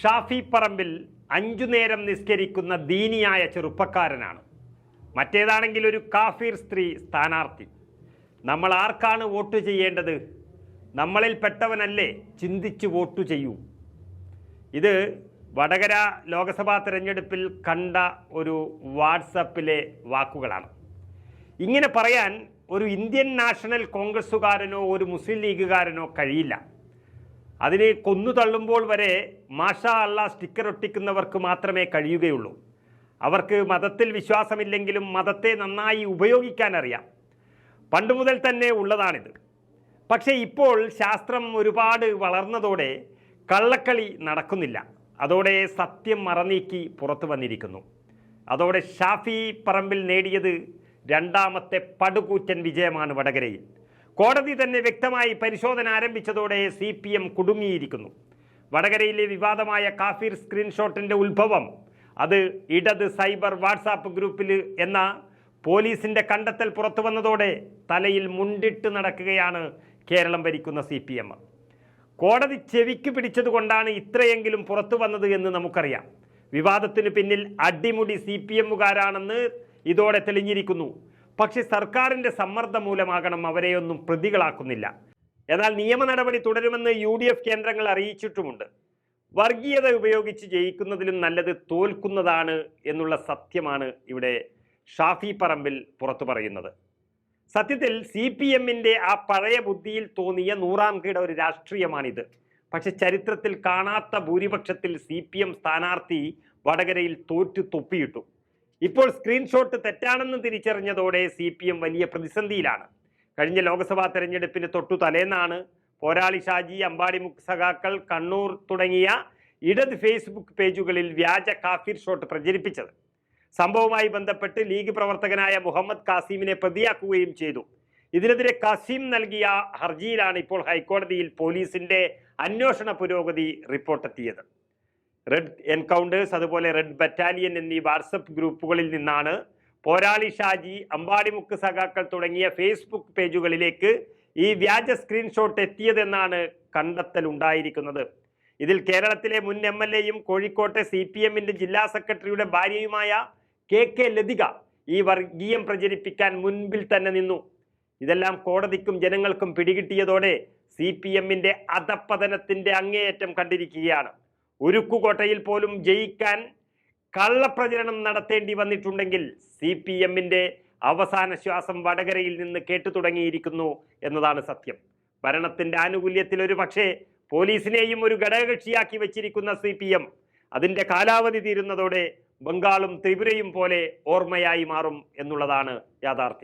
ഷാഫി പറമ്പിൽ അഞ്ചു നേരം നിസ്കരിക്കുന്ന ദീനിയായ ചെറുപ്പക്കാരനാണ്. മറ്റേതാണെങ്കിൽ ഒരു കാഫീർ സ്ത്രീ സ്ഥാനാർത്ഥി. നമ്മൾ ആർക്കാണ് വോട്ട് ചെയ്യേണ്ടത്? നമ്മളിൽ പെട്ടവനല്ലേ ചിന്തിച്ച് വോട്ട് ചെയ്യൂ? ഇത് വടകര ലോക്സഭാ തെരഞ്ഞെടുപ്പിൽ കണ്ട ഒരു വാട്സപ്പിലെ വാക്കുകളാണ്. ഇങ്ങനെ പറയാൻ ഒരു ഇന്ത്യൻ നാഷണൽ കോൺഗ്രസ്സുകാരനോ ഒരു മുസ്ലിം ലീഗുകാരനോ കഴിയില്ല. അതിനെ കൊന്നു തള്ളുമ്പോൾ വരെ മാഷ അള്ള സ്റ്റിക്കർ ഒട്ടിക്കുന്നവർക്ക് മാത്രമേ കഴിയുകയുള്ളൂ. അവർക്ക് മതത്തിൽ വിശ്വാസമില്ലെങ്കിലും മതത്തെ നന്നായി ഉപയോഗിക്കാൻ അറിയാം പണ്ട് മുതൽ തന്നെ ഉള്ളതാണിത്. പക്ഷേ ഇപ്പോൾ ശാസ്ത്രം ഒരുപാട് വളർന്നതോടെ കള്ളക്കളി നടക്കുന്നില്ല. അതോടെ സത്യം മറനീക്കി പുറത്തു വന്നിരിക്കുന്നു. അതോടെ ഷാഫി പറമ്പിൽ നേടിയത് രണ്ടാമത്തെ പടുകൂറ്റൻ വിജയമാണ് വടകരയിൽ. കോടതി തന്നെ വ്യക്തമായി പരിശോധന ആരംഭിച്ചതോടെ സി പി എം കുടുങ്ങിയിരിക്കുന്നു. വടകരയിലെ വിവാദമായ കാഫിർ സ്ക്രീൻഷോട്ടിന്റെ ഉത്ഭവം അത് ഇടത് സൈബർ വാട്സാപ്പ് ഗ്രൂപ്പിൽ എന്ന പോലീസിന്റെ കണ്ടെത്തൽ പുറത്തു വന്നതോടെ തലയിൽ മുണ്ടിട്ട് നടക്കുകയാണ് കേരളം ഭരിക്കുന്ന സി പി എം കോടതി ചെവിക്ക് പിടിച്ചതുകൊണ്ടാണ് ഇത്രയെങ്കിലും പുറത്തു വന്നത് എന്ന് നമുക്കറിയാം. വിവാദത്തിന് പിന്നിൽ അടിമുടി സി പി എമ്മുകാരാണെന്ന് ഇതോടെ തെളിഞ്ഞിരിക്കുന്നു. പക്ഷെ സർക്കാരിന്റെ സമ്മർദ്ദം മൂലമാകണം അവരെയൊന്നും പ്രതികളാക്കുന്നില്ല. എന്നാൽ നിയമ നടപടി തുടരുമെന്ന് യു ഡി എഫ് കേന്ദ്രങ്ങൾ അറിയിച്ചിട്ടുമുണ്ട്. വർഗീയത ഉപയോഗിച്ച് ജയിക്കുന്നതിലും നല്ലത് തോൽക്കുന്നതാണ് എന്നുള്ള സത്യമാണ് ഇവിടെ ഷാഫി പറമ്പിൽ പുറത്തു പറയുന്നത്. സത്യത്തിൽ സി പി എമ്മിന്റെ ആ പഴയ ബുദ്ധിയിൽ തോന്നിയ നൂറാം കീട ഒരു രാഷ്ട്രീയമാണിത്. പക്ഷെ ചരിത്രത്തിൽ കാണാത്ത ഭൂരിപക്ഷത്തിൽ സി പി എം സ്ഥാനാർത്ഥി വടകരയിൽ തോറ്റു തൊപ്പിയിട്ടു. ഇപ്പോൾ സ്ക്രീൻഷോട്ട് തെറ്റാണെന്ന് തിരിച്ചറിഞ്ഞതോടെ സി പി എം വലിയ പ്രതിസന്ധിയിലാണ്. കഴിഞ്ഞ ലോക്സഭാ തെരഞ്ഞെടുപ്പിന് തൊട്ടു തലേന്നാണ് പോരാളി ഷാജി അമ്പാടിമുക്ക് സഖാക്കൾ കണ്ണൂർ തുടങ്ങിയ ഇടത് ഫേസ്ബുക്ക് പേജുകളിൽ വ്യാജ കാഫിർ ഷോട്ട് പ്രചരിപ്പിച്ചത്. സംഭവവുമായി ബന്ധപ്പെട്ട് ലീഗ് പ്രവർത്തകനായ മുഹമ്മദ് കാസിമിനെ പ്രതിയാക്കുകയും ചെയ്തു. ഇതിനെതിരെ കാസിം നൽകിയ ഹർജിയിലാണ് ഇപ്പോൾ ഹൈക്കോടതിയിൽ പോലീസിന്റെ അന്വേഷണ പുരോഗതി റിപ്പോർട്ടെത്തിയത്. റെഡ് എൻകൗണ്ടേഴ്സ് അതുപോലെ റെഡ് ബറ്റാലിയൻ എന്നീ വാട്സപ്പ് ഗ്രൂപ്പുകളിൽ നിന്നാണ് പോരാളി ഷാജി അമ്പാടിമുക്ക് സഖാക്കൾ തുടങ്ങിയ ഫേസ്ബുക്ക് പേജുകളിലേക്ക് ഈ വ്യാജ സ്ക്രീൻഷോട്ട് എത്തിയതെന്നാണ് കണ്ടെത്തൽ ഉണ്ടായിരിക്കുന്നത് ഇതിൽ കേരളത്തിലെ മുൻ എം എൽ എയും കോഴിക്കോട്ടെ സി പി എമ്മിന്റെ ജില്ലാ സെക്രട്ടറിയുടെ ഭാര്യയുമായ കെ കെ ലതിക ഈ വർഗീയം പ്രചരിപ്പിക്കാൻ മുൻപിൽ തന്നെ നിന്നു. ഇതെല്ലാം കോടതിക്കും ജനങ്ങൾക്കും പിടികിട്ടിയതോടെ സി പി എമ്മിന്റെ അധപ്പതനത്തിന്റെ അങ്ങേയറ്റം കണ്ടിരിക്കുകയാണ്. ഉരുക്കുകോട്ടയിൽ പോലും ജയിക്കാൻ കള്ളപ്രചരണം നടത്തേണ്ടി വന്നിട്ടുണ്ടെങ്കിൽ സി പി എമ്മിന്റെ അവസാന ശ്വാസം വടകരയിൽ നിന്ന് കേട്ടു തുടങ്ങിയിരിക്കുന്നു എന്നതാണ് സത്യം. ഭരണത്തിന്റെ ആനുകൂല്യത്തിൽ ഒരു പക്ഷേ പോലീസിനെയും ഒരു ഘടകകക്ഷിയാക്കി വെച്ചിരിക്കുന്ന സി പി എം അതിന്റെ കാലാവധി തീരുന്നതോടെ ബംഗാളും ത്രിപുരയും പോലെ ഓർമ്മയായി മാറും എന്നുള്ളതാണ് യാഥാർത്ഥ്യം.